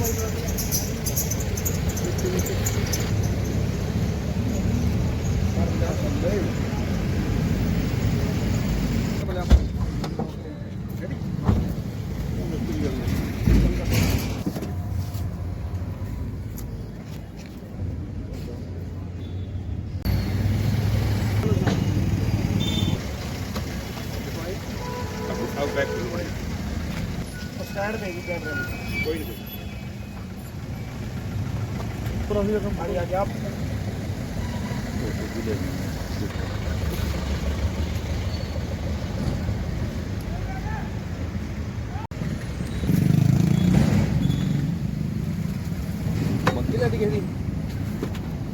I'll back to the way. I'll start it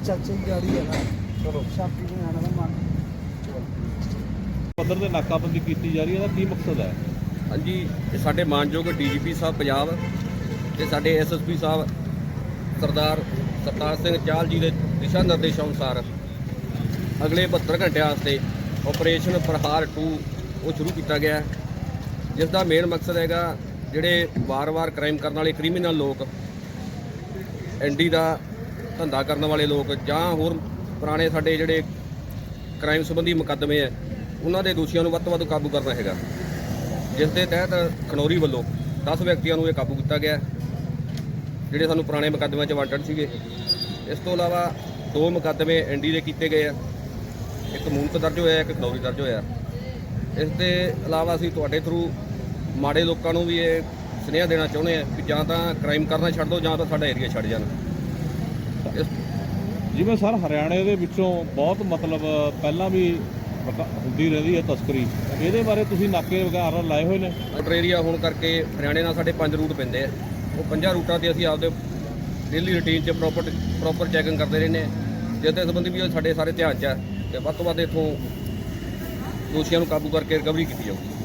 ਚਾਚੇ ਹੈ ਨਾ। ਚਲੋ। ਸ਼ਾਪੀ ਨੂੰ ਆਣਾ ਦਾ ਮਨ। ਪੱਧਰ ਤੇ ਨਾਕਾਬੰਦੀ ਕੀਤੀ ਜਾ ਰਹੀ ਹੈ ਇਹਦਾ ਕੀ ਮਕਸਦ ਹੈ? ਹਾਂਜੀ ਇਹ ਸਾਡੇ ਮਾਨਯੋਗ ਡੀਜੀਪੀ ਸਾਹਿਬ ਪੰਜਾਬ ਤੇ ਸਾਡੇ ਐਸਐਸਪੀ ਸਾਹਿਬ ਸਰਦਾਰ ਕਰਤਾਰ ਸਿੰਘ ਚਾਹਲ ਜੀ ਦੇ ਦਿਸ਼ਾ ਨਿਰਦੇਸ਼ਾਂ ਅਨੁਸਾਰ ਅਗਲੇ 72 ਘੰਟਿਆਂ ਵਾਸਤੇ ਆਪਰੇਸ਼ਨ ਪ੍ਰਹਾਰ 2 ਉਹ ਸ਼ੁਰੂ ਕੀਤਾ ਗਿਆ ਜਿਸ ਦਾ ਮੇਨ ਮਕਸਦ ਹੈਗਾ ਜਿਹੜੇ ਵਾਰ-ਵਾਰ ਕ੍ਰਾਈਮ ਕਰਨ ਵਾਲੇ ਕ੍ਰਿਮੀਨਲ ਲੋਕ ਐਂਡੀ ਦਾ ਧੰਦਾ ਕਰਨ ਵਾਲੇ ਲੋਕ ਜਾਂ ਹੋਰ ਪੁਰਾਣੇ ਸਾਡੇ ਜਿਹੜੇ ਕ੍ਰਾਈਮ ਸੰਬੰਧੀ ਮੁਕੱਦਮੇ ਹੈ, ਉਹਨਾਂ ਦੇ ਦੋਸ਼ੀਆਂ ਨੂੰ ਵੱਧ ਤੋਂ ਵੱਧ ਕਾਬੂ ਕਰਨਾ ਹੈਗਾ। ਜਿਸ ਦੇ ਤਹਿਤ ਖਨੌਰੀ ਵੱਲੋਂ 10 ਵਿਅਕਤੀਆਂ ਨੂੰ ਇਹ ਕਾਬੂ ਕੀਤਾ ਗਿਆ ਜਿਹੜੇ ਸਾਨੂੰ ਪੁਰਾਣੇ ਮੁਕੱਦਮਿਆਂ 'ਚ ਵਾਂਟਡ ਸੀਗੇ। ਇਸ ਤੋਂ ਇਲਾਵਾ ਦੋ ਮੁਕੱਦਮੇ ਐਂਡੀ ਦੇ ਕੀਤੇ ਗਏ ਆ। ਇੱਕ ਮੂਨਕ ਦਰਜ ਹੋਇਆ ਇੱਕ ਖਨੌਰੀ ਦਰਜ ਹੋਇਆ। ਇਸ ਦੇ ਇਲਾਵਾ ਅਸੀਂ ਤੁਹਾਡੇ ਥਰੂ ਮਾੜੇ ਲੋਕਾਂ ਨੂੰ ਵੀ ਇਹ ਸੁਨੇਹਾ ਦੇਣਾ ਚਾਹੁੰਦੇ ਆ ਕਿ ਜਾਂ ਤਾਂ ਕ੍ਰਾਈਮ ਕਰਨਾ ਛੱਡ ਦਿਓ ਜਾਂ ਤਾਂ ਸਾਡਾ ਏਰੀਆ ਛੱਡ ਜਾਣ। ਇਸ ਜਿਵੇਂ ਸਰ ਹਰਿਆਣੇ ਦੇ ਵਿੱਚੋਂ ਬਹੁਤ ਮਤਲਬ ਪਹਿਲਾਂ ਵੀ ਹੁੰਦੀ ਰਹਿੰਦੀ ਹੈ ਤਸਕਰੀ। ਇਹਦੇ ਬਾਰੇ ਤੁਸੀਂ ਨਾਕੇ ਵਗੈਰਾ ਲਾਏ ਹੋਏ ਨੇ? ਏਰੀਆ ਹੋਣ ਕਰਕੇ ਹਰਿਆਣੇ ਨਾਲ ਸਾਡੇ ਪੰਜ ਰੂਟ ਪੈਂਦੇ ਆ। ਉਹ ਪੰਜਾਂ ਰੂਟਾਂ ਤੇ ਅਸੀਂ ਆਪਦੇ ਡੇਲੀ ਰੁਟੀਨ 'ਚ ਪ੍ਰੋਪਰ ਪ੍ਰੋਪਰ ਚੈਕਿੰਗ ਕਰਦੇ ਰਹਿੰਦੇ ਹਾਂ। ਜਿਸ ਸੰਬੰਧੀ ਵੀ ਸਾਡੇ ਸਾਰੇ ਧਿਆਨ 'ਚ ਹੈ ਤੇ ਵੱਧ ਤੋਂ ਵੱਧ ਇੱਥੋਂ ਦੋਸ਼ੀਆਂ ਨੂੰ ਕਾਬੂ ਕਰਕੇ ਰਿਕਵਰੀ ਕੀਤੀ ਜਾਊਗੀ।